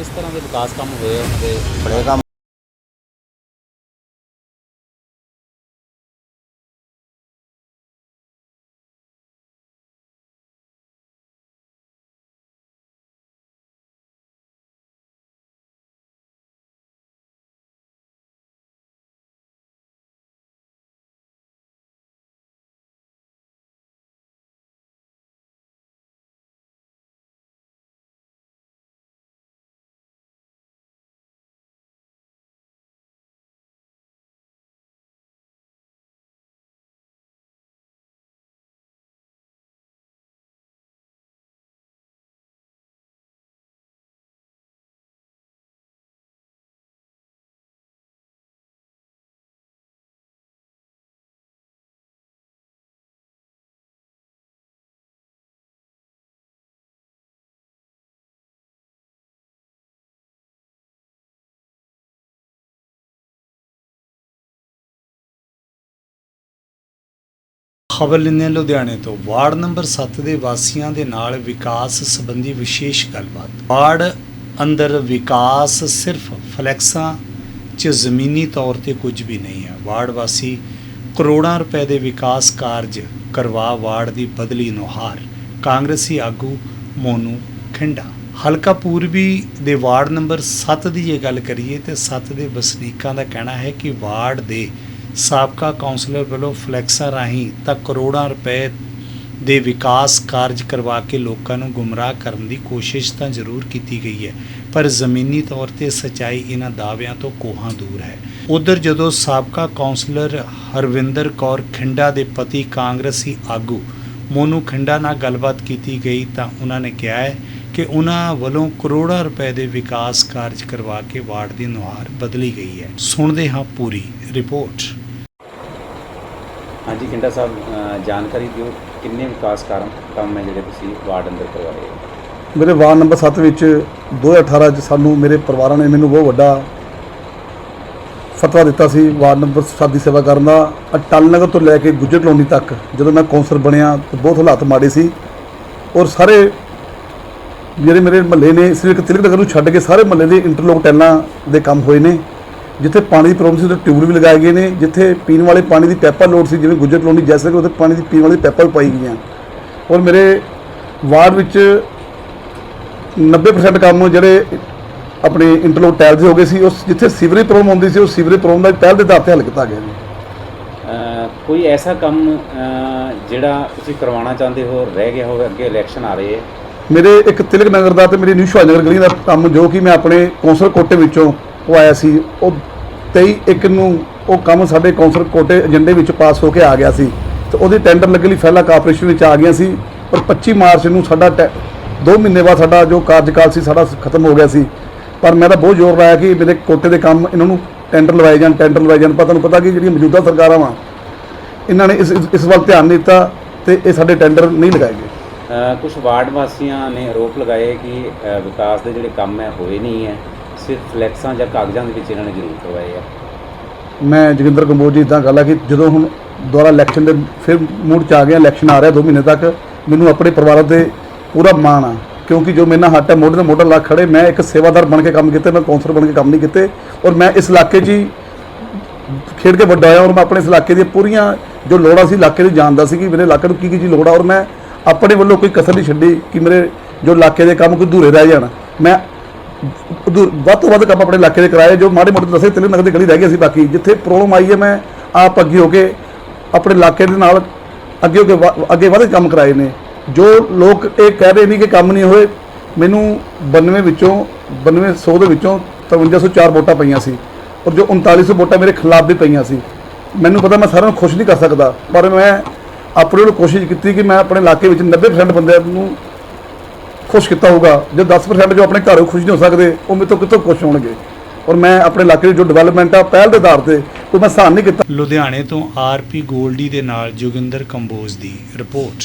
ਕਿਸ ਤਰ੍ਹਾਂ ਦੇ ਵਿਕਾਸ ਕੰਮ ਹੋਏ ਆ? ਉਹਨਾਂ ਦੇ ਬੜੇ ਕੰਮ ਖਬਰ ਲੈਂਦੇ ਹਾਂ ਲੁਧਿਆਣੇ ਤੋਂ। ਵਾਰਡ ਨੰਬਰ 7 ਦੇ ਵਾਸੀਆਂ ਦੇ ਨਾਲ ਵਿਕਾਸ ਸੰਬੰਧੀ ਵਿਸ਼ੇਸ਼ ਗੱਲਬਾਤ। ਵਾਰਡ ਅੰਦਰ ਵਿਕਾਸ ਸਿਰਫ ਫਲੈਕਸਾਂ 'ਚ ਜ਼ਮੀਨੀ ਤੌਰ ਤੇ ਕੁਝ ਵੀ ਨਹੀਂ ਹੈ। ਵਾਰਡ ਵਾਸੀ ਕਰੋੜਾਂ ਰੁਪਏ ਦੇ ਵਿਕਾਸ ਕਾਰਜ ਕਰਵਾ ਵਾਰਡ ਦੀ ਬਦਲੀ ਨੁਹਾਰ ਕਾਂਗਰਸੀ ਆਗੂ ਮੋਨੂ ਖਿੰਡਾ। ਹਲਕਾ ਪੂਰਬੀ ਦੇ ਵਾਰਡ ਨੰਬਰ 7 ਦੀ ਜੇ ਗੱਲ ਕਰੀਏ ਤੇ 7 ਦੇ ਵਸਨੀਕਾਂ ਦਾ ਕਹਿਣਾ ਹੈ ਕਿ ਵਾਰਡ ਦੇ ਸਾਬਕਾ ਕਾਉਂਸਲਰ ਵੱਲੋਂ ਫਲੈਕਸਾਂ ਰਾਹੀਂ ਤਾਂ ਕਰੋੜਾਂ ਰੁਪਏ ਦੇ ਵਿਕਾਸ ਕਾਰਜ ਕਰਵਾ ਕੇ ਲੋਕਾਂ ਨੂੰ ਗੁੰਮਰਾਹ ਕਰਨ ਦੀ ਕੋਸ਼ਿਸ਼ ਤਾਂ ਜ਼ਰੂਰ ਕੀਤੀ ਗਈ ਹੈ, ਪਰ ਜ਼ਮੀਨੀ ਤੌਰ ਤੇ ਸਚਾਈ ਇਹਨਾਂ ਦਾਅਵਿਆਂ ਤੋਂ ਕੋਹਾਂ ਦੂਰ ਹੈ। ਉਧਰ ਜਦੋਂ ਸਾਬਕਾ ਕਾਉਂਸਲਰ ਹਰਵਿੰਦਰ ਕੌਰ ਖਿੰਡਾ ਦੇ ਪਤੀ ਕਾਂਗਰਸੀ ਆਗੂ ਮੋਨੂ ਖਿੰਡਾ ਨਾਲ ਗੱਲਬਾਤ ਕੀਤੀ ਗਈ ਤਾਂ ਉਹਨਾਂ ਨੇ ਕਿਹਾ ਹੈ ਕਿ ਉਹਨਾਂ ਵੱਲੋਂ ਕਰੋੜਾਂ ਰੁਪਏ ਦੇ ਵਿਕਾਸ ਕਾਰਜ ਕਰਵਾ ਕੇ ਵਾਰਡ ਦੀ ਨੁਹਾਰ ਬਦਲੀ ਗਈ ਹੈ। ਸੁਣਦੇ ਹਾਂ ਪੂਰੀ ਰਿਪੋਰਟ। ਹਾਂਜੀ ਖਿੰਡਾ ਸਾਹਿਬ ਜਾਣਕਾਰੀ ਦਿਓ ਕਿੰਨੇ ਵਿਕਾਸ ਕਾਰਮ ਕੰਮ ਹੈ ਜਿਹੜੇ ਤੁਸੀਂ ਵਾਰਡ ਅੰਦਰ ਕਰਵਾਏ ਮੇਰੇ ਵਾਰਡ ਨੰਬਰ 7 ਵਿੱਚ 2018 ਚ ਸਾਨੂੰ ਮੇਰੇ ਪਰਿਵਾਰਾਂ ਨੇ ਮੈਨੂੰ ਬਹੁਤ ਵੱਡਾ ਫਤਵਾ ਦਿੱਤਾ ਸੀ ਵਾਰਡ ਨੰਬਰ 7 ਦੀ ਸੇਵਾ ਕਰਨ ਦਾ। ਅਟਲ ਨਗਰ ਤੋਂ ਲੈ ਕੇ ਗੁੱਜਰ ਕਲੋਨੀ ਤੱਕ ਜਦੋਂ ਮੈਂ ਕੌਂਸਲਰ ਬਣਿਆ ਤਾਂ ਬਹੁਤ ਹਾਲਾਤ ਮਾੜੇ ਸੀ ਔਰ ਸਾਰੇ ਜਿਹੜੇ ਮੇਰੇ ਮਹੱਲੇ ਨੇ, ਸਿਰਫ ਤਿਲਕ ਨਗਰ ਨੂੰ ਛੱਡ ਕੇ ਸਾਰੇ ਮਹੱਲੇ ਦੇ ਇੰਟਰਲੋਕ ਟੈਲਾਂ ਦੇ ਕੰਮ ਹੋਏ ਨੇ। ਜਿੱਥੇ ਪਾਣੀ ਦੀ ਪ੍ਰੋਬਲਮ ਸੀ ਉੱਥੇ ਟਿਊਬਲ ਵੀ ਲਗਾਏ ਗਏ ਨੇ ਜਿੱਥੇ ਪੀਣ ਵਾਲੇ ਪਾਣੀ ਦੀ ਪੈਪਾਂ ਲੋਡ ਸੀ ਜਿਵੇਂ ਗੁੱਜਰ ਕਲੋਨੀ ਜੈਸੇ ਕਿ ਉੱਥੇ ਪਾਣੀ ਦੀ ਪੀਣ ਵਾਲੀ ਪੈਪਾਂ ਪਾਈ ਗਈਆਂ। ਔਰ ਮੇਰੇ ਵਾਰਡ ਵਿੱਚ 90% ਕੰਮ ਜਿਹੜੇ ਆਪਣੇ ਇੰਟਰਲੋਕ ਟਾਇਲ ਦੇ ਹੋ ਗਏ ਸੀ ਉਸ ਜਿੱਥੇ ਸੀਵਰੇਜ ਪ੍ਰੋਬਲਮ ਹੁੰਦੀ ਸੀ ਉਹ ਸੀਵਰੇਜ ਪ੍ਰੋਬਲਮ ਦਾ ਪਹਿਲ ਦੇ ਆਧਾਰ ਤੇ ਹੱਲ ਕੀਤਾ ਗਿਆ ਜੀ। ਕੋਈ ਐਸਾ ਕੰਮ ਜਿਹੜਾ ਤੁਸੀਂ ਕਰਵਾਉਣਾ ਚਾਹੁੰਦੇ ਹੋ ਰਹਿ ਗਿਆ ਹੋਵੇ ਅੱਗੇ ਇਲੈਕਸ਼ਨ ਆ ਰਹੇ ਹੈ? ਮੇਰੇ ਇੱਕ ਤਿਲਕ ਨਗਰ ਦਾ ਤੇ ਮੇਰੀ ਨਿਊ ਸ਼ਵਾਜ ਨਗਰ ਗਲੀ ਦਾ ਕੰਮ ਜੋ ਕਿ ਮੈਂ ਆਪਣੇ ਕੌਂਸਲ ਕੋਟੇ ਵਿੱਚੋਂ ਉਹ ਆਇਆ ਸੀ ਉਹ 23 ਇੱਕ ਨੂੰ ਉਹ ਕੰਮ ਸਾਡੇ ਕੌਂਸਲ ਕੋਟੇ ਏਜੰਡੇ ਵਿੱਚ ਪਾਸ ਹੋ ਕੇ ਆ ਗਿਆ ਸੀ। ਤੇ ਉਹਦੀ ਟੈਂਡਰ ਲੱਗਣ ਲਈ ਫੈਲਾ ਕਾਰਪੋਰੇਸ਼ਨ ਵਿੱਚ ਆ ਗਿਆ ਸੀ। ਪਰ 25 ਮਾਰਚ ਨੂੰ ਸਾਡਾ 2 ਮਹੀਨੇ ਬਾਅਦ ਸਾਡਾ ਜੋ ਕਾਰਜਕਾਲ ਸੀ ਸਾਡਾ ਖਤਮ ਹੋ ਗਿਆ ਸੀ। ਪਰ ਮੈਂ ਤਾਂ ਬਹੁਤ ਜ਼ੋਰ ਲਾਇਆ ਕਿ ਮੇਰੇ ਕੋਟੇ ਦੇ ਕੰਮ ਇਹਨਾਂ ਨੂੰ ਟੈਂਡਰ ਲਵਾਏ ਜਾਣ ਟੈਂਡਰ ਲਵਾਏ ਜਾਣ। ਪਰ ਤੁਹਾਨੂੰ ਪਤਾ ਕਿ ਜਿਹੜੀਆਂ ਮੌਜੂਦਾ ਸਰਕਾਰਾਂ ਵਾ, ਇਹਨਾਂ ਨੇ ਇਸ ਇਸ- ਇਸ ਵੱਲ ਧਿਆਨ ਨਹੀਂ ਦਿੱਤਾ ਤੇ ਇਹ ਸਾਡੇ ਟੈਂਡਰ ਨਹੀਂ ਲਗਾਏ ਗਏ। ਕੁਝ ਵਾਰਡ ਵਾਸੀਆਂ ਨੇ ਆਰੋਪ ਲਗਾਏ ਕਿ ਵਿਕਾਸ ਦੇ ਜਿਹੜੇ ਕੰਮ ਹੈ ਹੋਏ ਨਹੀਂ ਹੈ। ਸਿਰਫ ਫਲੈਕਸਾਂ ਜਾਂ ਕਾਗਜ਼ਾਂ ਦੇ ਵਿੱਚ ਇਹਨਾਂ ਨੇ ਜ਼ਰੂਰ ਕਰਵਾਏ ਆ। ਮੈਂ ਜੋਗਿੰਦਰ ਕੰਬੋਜ ਜੀ ਇਦਾਂ ਗੱਲ ਆ ਕਿ ਜਦੋਂ ਹੁਣ ਦੁਬਾਰਾ ਇਲੈਕਸ਼ਨ ਦੇ ਫਿਰ ਮੂਡ ਚ ਆ ਗਿਆ ਇਲੈਕਸ਼ਨ ਆ ਰਿਹਾ 2 ਮਹੀਨੇ ਤੱਕ, ਮੈਨੂੰ ਆਪਣੇ ਪਰਿਵਾਰ ਤੇ ਪੂਰਾ ਮਾਣ ਆ। ਕਿਉਂਕਿ ਜੋ ਮੇਰੇ ਨਾਲ ਹੱਟ ਹੈ, ਮੋਢੇ ਨਾਲ ਮੋਢਾ ਲਾ ਕੇ ਖੜੇ, ਮੈਂ ਇੱਕ ਸੇਵਾਦਾਰ ਬਣ ਕੇ ਕੰਮ ਕੀਤੇ, ਮੈਂ ਕੌਂਸਲਰ ਬਣ ਕੇ ਕੰਮ ਨਹੀਂ ਕੀਤੇ ਔਰ ਮੈਂ ਇਸ ਇਲਾਕੇ 'ਚ ਹੀ ਖੇਡ ਕੇ ਵੱਡਾ ਹੋਇਆ ਔਰ ਮੈਂ ਆਪਣੇ ਇਸ ਇਲਾਕੇ ਦੀਆਂ ਪੂਰੀਆਂ ਜੋ ਲੋੜਾਂ ਸੀ, ਇਲਾਕੇ ਨੂੰ ਜਾਣਦਾ ਸੀ ਕਿ ਮੇਰੇ ਇਲਾਕੇ ਨੂੰ ਕੀ ਕੀ ਚੀਜ਼ ਲੋੜ ਆ ਔਰ ਮੈਂ ਆਪਣੇ ਵੱਲੋਂ ਕੋਈ ਕਸਰ ਨਹੀਂ ਛੱਡੀ ਕਿ ਮੇਰੇ ਜੋ ਇਲਾਕੇ ਦੇ ਕੰਮ ਕੋਈ ਅਧੂਰੇ ਰਹਿ ਜਾਣ। ਮੈਂ ਵੱਧ ਤੋਂ ਵੱਧ ਕੰਮ ਆਪਣੇ ਇਲਾਕੇ ਦੇ ਕਰਾਏ, ਜੋ ਮਾੜੇ ਮੋਟੇ ਦੱਸੇ ਤਿੰਨ ਨਗਰ ਦੀ ਗਲੀ ਰਹਿ ਗਈ ਸੀ ਬਾਕੀ, ਜਿੱਥੇ ਪ੍ਰੋਬਲਮ ਆਈ ਹੈ, ਮੈਂ ਆਪ ਅੱਗੇ ਹੋ ਕੇ ਆਪਣੇ ਇਲਾਕੇ ਦੇ ਨਾਲ ਅੱਗੇ ਹੋ ਕੇ ਵ- ਅੱਗੇ ਵਧੇ ਕੰਮ ਕਰਾਏ ਨੇ। ਜੋ ਲੋਕ ਇਹ ਕਹਿ ਰਹੇ ਨੇ ਕਿ ਕੰਮ ਨਹੀਂ ਹੋਏ, ਮੈਨੂੰ 92 ਵਿੱਚੋਂ 9200 ਦੇ ਵਿੱਚੋਂ 5304 ਵੋਟਾਂ ਪਈਆਂ ਸੀ ਔਰ ਜੋ 3900 ਵੋਟਾਂ ਮੇਰੇ ਖਿਲਾਫ ਵੀ ਪਈਆਂ ਸੀ। ਮੈਨੂੰ ਪਤਾ ਮੈਂ ਸਾਰਿਆਂ ਨੂੰ ਖੁਸ਼ ਨਹੀਂ ਕਰ ਸਕਦਾ, ਪਰ ਮੈਂ ਆਪਣੇ ਵੱਲੋਂ ਕੋਸ਼ਿਸ਼ ਕੀਤੀ ਕਿ ਮੈਂ ਆਪਣੇ ਇਲਾਕੇ ਵਿੱਚ 90% ਬੰਦਿਆਂ ਨੂੰ ਖੁਸ਼ ਕੀਤਾ ਹੋਊਗਾ। ਜੇ 10% ਜੋ ਆਪਣੇ ਘਰੋਂ ਖੁਸ਼ ਨਹੀਂ ਹੋ ਸਕਦੇ, ਉਹ ਮੇਰੇ ਤੋਂ ਕਿੱਥੋਂ ਖੁਸ਼ ਹੋਣਗੇ? ਔਰ ਮੈਂ ਆਪਣੇ ਇਲਾਕੇ ਦੀ ਜੋ ਡਿਵੈਲਪਮੈਂਟ ਆ, ਪਹਿਲ ਦੇ ਆਧਾਰ ਤੇ ਕੋਈ ਮੈਂ ਸਹਾਨ ਨਹੀਂ ਕੀਤਾ। ਲੁਧਿਆਣੇ ਤੋਂ ਆਰਪੀ ਗੋਲਡੀ ਦੇ ਨਾਲ ਜੋਗਿੰਦਰ ਕੰਬੋਜ ਦੀ ਰਿਪੋਰਟ।